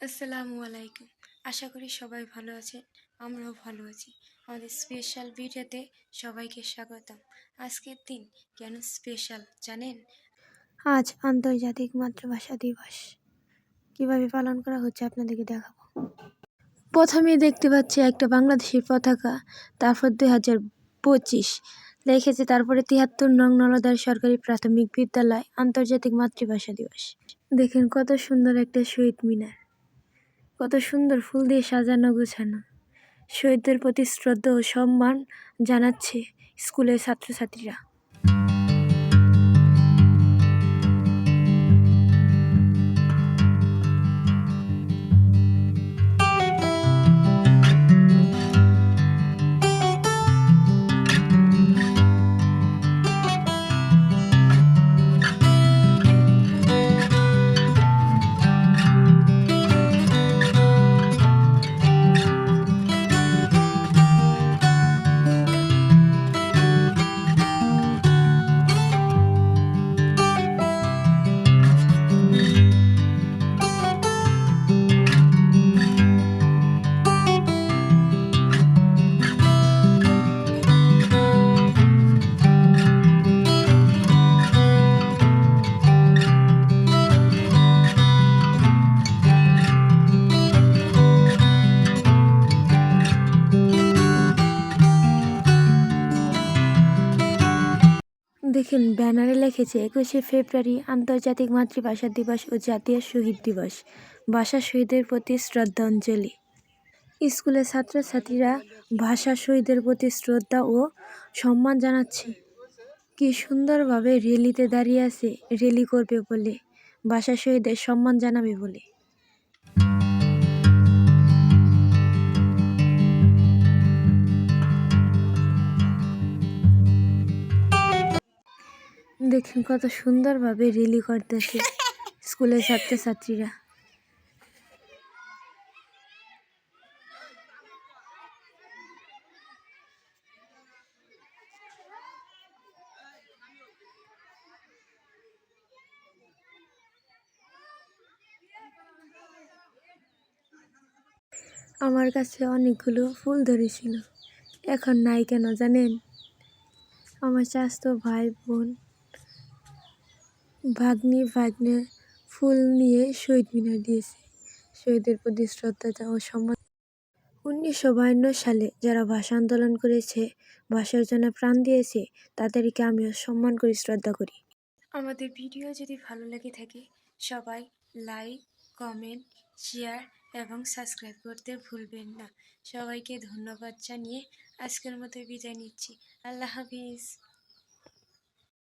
আসসালামু আলাইকুম। আশা করি সবাই ভালো আছেন আমরাও ভালো আছি। আমাদের স্পেশাল ভিডিওতে সবাইকে স্বাগতম। আজকের দিন কেন স্পেশাল জানেন? আজ আন্তর্জাতিক মাতৃভাষা দিবস। কীভাবে পালন করা হচ্ছে আপনাদেরকে দেখাবো। প্রথমেই দেখতে পাচ্ছি একটা বাংলাদেশের পতাকা তারপর দুই হাজার পঁচিশ। লিখেছে তারপরে তিয়াত্তর নং নলদার সরকারি প্রাথমিক বিদ্যালয় আন্তর্জাতিক মাতৃভাষা দিবস। দেখেন কত সুন্দর একটা শহীদ মিনার। কত সুন্দর ফুল দিয়ে সাজানো গোছানো। শহীদদের প্রতি শ্রদ্ধা ও সম্মান জানাচ্ছে স্কুলের ছাত্রছাত্রীরা। দেখেন, ব্যানারে লিখেছে একুশে ফেব্রুয়ারি আন্তর্জাতিক মাতৃভাষা দিবস ও জাতীয় শহীদ দিবস। ভাষা শহীদের প্রতি শ্রদ্ধাঞ্জলি। স্কুলের ছাত্রছাত্রীরা ভাষা শহীদের প্রতি শ্রদ্ধা ও সম্মান জানাচ্ছে। কি সুন্দরভাবে রেলিতে দাঁড়িয়ে আছে রেলি করবে বলে, ভাষা শহীদের সম্মান জানাবে বলে। দেখেন কত সুন্দরভাবে রেলি করতেছে স্কুলের ছাত্রছাত্রীরা। আমার কাছে অনেকগুলো ফুল ধরেছিল। এখন নাই কেন জানেন? আমার চাস্তো ভাই বোন ভাগ্নি ভাগ্নে ফুল নিয়ে শহীদ মিনার দিয়েছে। শহীদের প্রতি শ্রদ্ধা ও সম্মান। উনিশশো বায়ান্ন সালে যারা ভাষা আন্দোলন করেছে, ভাষার জন্য প্রাণ দিয়েছে, তাদেরকে আমিও সম্মান করি, শ্রদ্ধা করি। আমাদের ভিডিও যদি ভালো লেগে থাকে, সবাই লাইক, কমেন্ট, শেয়ার এবং সাবস্ক্রাইব করতে ভুলবেন না। সবাইকে ধন্যবাদ জানিয়ে আজকের মতো বিদায় নিচ্ছি। আল্লাহ হাফিজ।